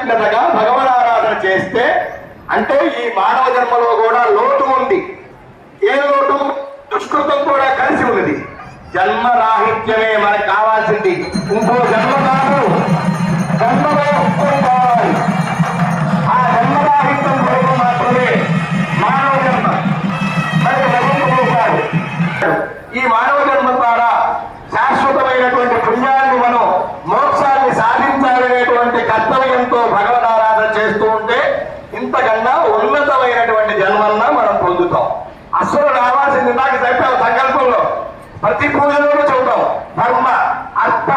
కృతజ్ఞతగా భగవనారాధన చేస్తే అంటే ఈ మానవ జన్మలో కూడా లోటు ఉంది. ఏ లోటు? దుష్కృతం కూడా కలిసి ఉన్నది. జన్మ రాహిత్యమే మనకు కావాల్సింది. ఇంకో జన్మ కాదు. జన్మలో కావాలి. ఆ జన్మ రాహిత్యం కొరకు మాత్రమే మానవ జన్మ. మరి లభించబోతాడు ఈ మానవ జన్మ ద్వారా శాశ్వతమైనటువంటి పుణ్యాన్ని పూజలోనూ చెబుతాం ధర్మ అర్థ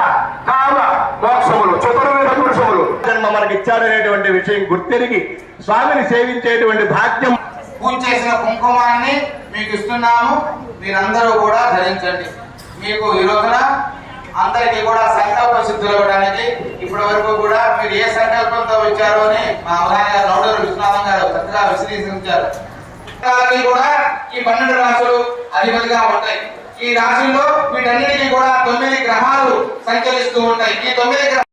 కామ మోక్షములు చతుర్వేద పురుషములు. జన్మ మనకి ఇచ్చాడనేటువంటి విషయం గుర్తెరిగి స్వామిని సేవించేటువంటి భాగ్యం. పూజ చేసిన కుంకుమాన్ని మీకు ఇస్తున్నాము మీరందరూ కూడా ధరించండి. మీకు ఈ రోజున అందరికీ కూడా సంకల్ప సిద్ధులు ఇవ్వడానికి ఇప్పటి వరకు కూడా మీరు ఏ సంకల్పంతో వచ్చారో అని మా అవగాహన గారు నౌడూరు విశ్వనాథం గారు చక్కగా విశ్లేషించారు. కూడా ఈ పన్నెండు రాశులు అధిపతిగా ఉంటాయి. ఈ రాశుల్లో వీటన్నిటికీ కూడా తొమ్మిది గ్రహాలు సంచరిస్తూ ఉంటాయి ఈ తొమ్మిది గ్రహాలు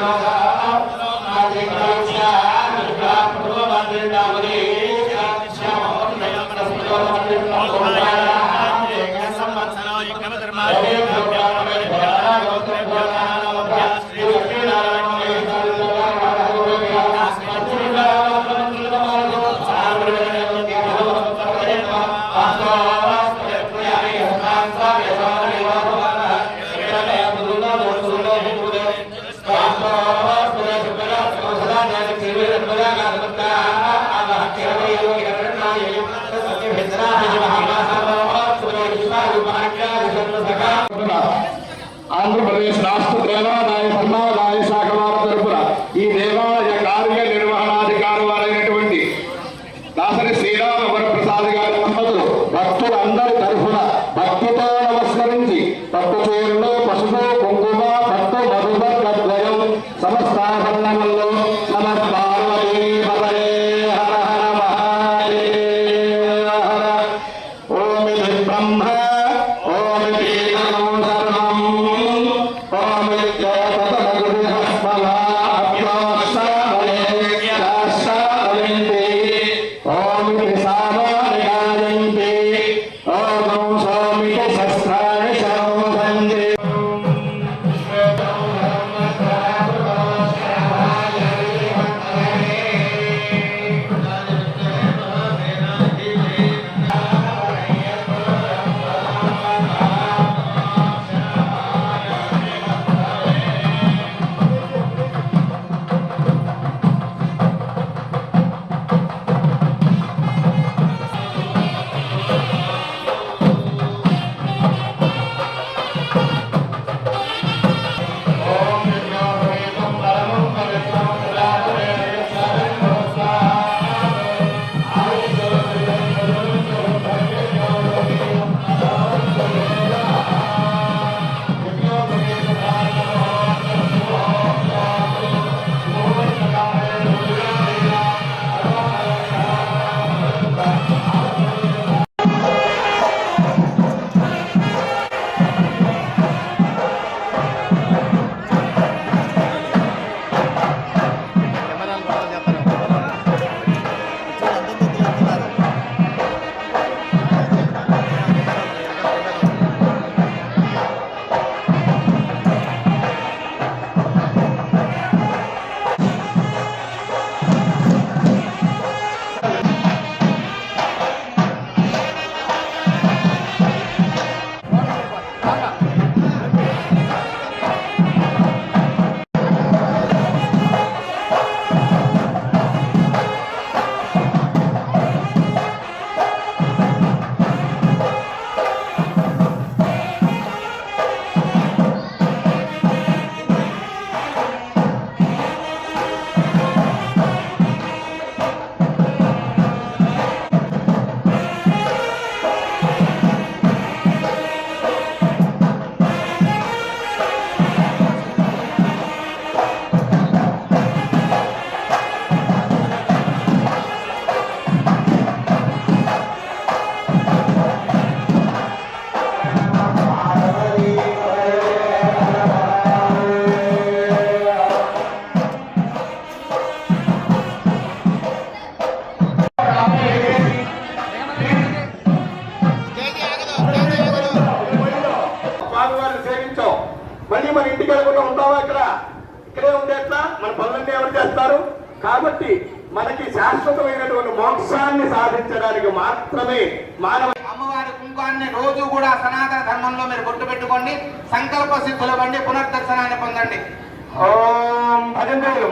하나 సమస్త సమస్తాభరణములు చేస్తారు. కాబట్టి మనకి శాశ్వతమైనటువంటి మోక్షాన్ని సాధించడానికి మాత్రమే మానవ అమ్మవారి కుంకుమాన్ని రోజు కూడా సనాతన ధర్మంలో మీరు గుర్తు పెట్టుకోండి సంకల్ప సిద్ధుల బండి పునర్దర్శనాన్ని పొందండి. ఓం భజంతులు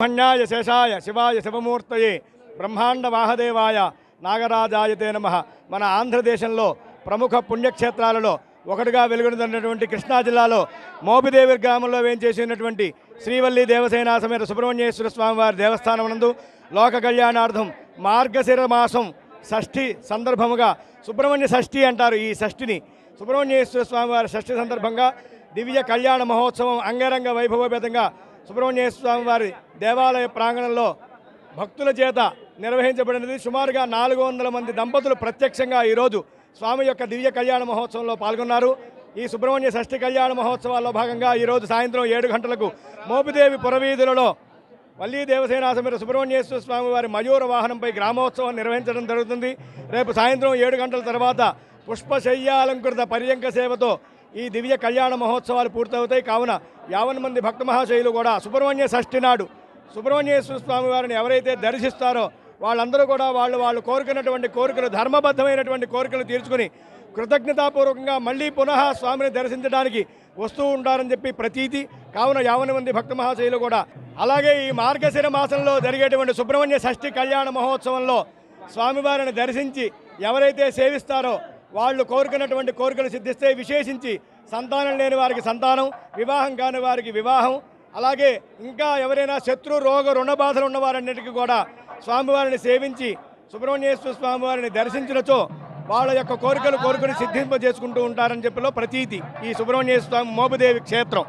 బ్రహ్మణ్యాయ శేషాయ శివాయ శివమూర్తయే బ్రహ్మాండ వాహదేవాయ నాగరాజాయతే నమ. మన ఆంధ్రదేశంలో ప్రముఖ పుణ్యక్షేత్రాలలో ఒకటిగా వెలుగొందుతున్నటువంటి కృష్ణా జిల్లాలో మోపిదేవి గ్రామంలో వేంచేసినటువంటి శ్రీవల్లి దేవసేన సమేత సుబ్రహ్మణ్యేశ్వర స్వామివారి దేవస్థానం నందు లోక కళ్యాణార్థం మార్గశిర మాసం షష్ఠి సందర్భముగా సుబ్రహ్మణ్య షష్ఠి అంటారు ఈ షష్ఠిని. సుబ్రహ్మణ్యేశ్వర స్వామివారి షష్ఠి సందర్భంగా దివ్య కళ్యాణ మహోత్సవం అంగరంగ వైభవోపేతంగా సుబ్రహ్మణ్యేశ్వర స్వామివారి దేవాలయ ప్రాంగణంలో భక్తుల చేత నిర్వహించబడినది. సుమారుగా నాలుగు వందల మంది దంపతులు ప్రత్యక్షంగా ఈరోజు స్వామి యొక్క దివ్య కళ్యాణ మహోత్సవంలో పాల్గొన్నారు. ఈ సుబ్రహ్మణ్య షష్ఠి కళ్యాణ మహోత్సవాల్లో భాగంగా ఈరోజు సాయంత్రం ఏడు గంటలకు మోపిదేవి పురవీధులలో వల్లీ దేవసేన సమేత సుబ్రహ్మణ్యేశ్వర స్వామి వారి మయూర వాహనంపై గ్రామోత్సవం నిర్వహించడం జరుగుతుంది. రేపు సాయంత్రం ఏడు గంటల తర్వాత పుష్పశయ్యాలంకృత పర్యంక సేవతో ఈ దివ్య కళ్యాణ మహోత్సవాలు పూర్తవుతాయి. కావున యావన్ మంది భక్త మహాశయులు కూడా సుబ్రహ్మణ్య షష్ఠి నాడు సుబ్రహ్మణ్యేశ్వర స్వామి వారిని ఎవరైతే దర్శిస్తారో వాళ్ళందరూ కూడా వాళ్ళు వాళ్ళు కోరుకున్నటువంటి కోరికలు ధర్మబద్ధమైనటువంటి కోరికలు తీర్చుకుని కృతజ్ఞతాపూర్వకంగా మళ్ళీ పునః స్వామిని దర్శించడానికి వస్తూ ఉంటారని చెప్పి ప్రతీతి. కావున యావన మంది భక్త మహాశైలు కూడా అలాగే ఈ మార్గశిర మాసంలో జరిగేటువంటి సుబ్రహ్మణ్య షష్ఠి కళ్యాణ మహోత్సవంలో స్వామివారిని దర్శించి ఎవరైతే సేవిస్తారో వాళ్ళు కోరుకున్నటువంటి కోరికలు సిద్ధిస్తే విశేషించి సంతానం లేని వారికి సంతానం వివాహం కాని వారికి వివాహం. అలాగే ఇంకా ఎవరైనా శత్రు రోగ రుణ బాధలు ఉన్నవారన్నిటికీ కూడా స్వామివారిని సేవించి సుబ్రహ్మణ్యేశ్వర స్వామివారిని దర్శించినచో వాళ్ళ యొక్క కోరికలు కోరుకుని సిద్ధింపజేసుకుంటూ ఉంటారని చెప్పిలో ప్రతీతి ఈ సుబ్రహ్మణ్యేశ్వర స్వామి మోపదేవి క్షేత్రం.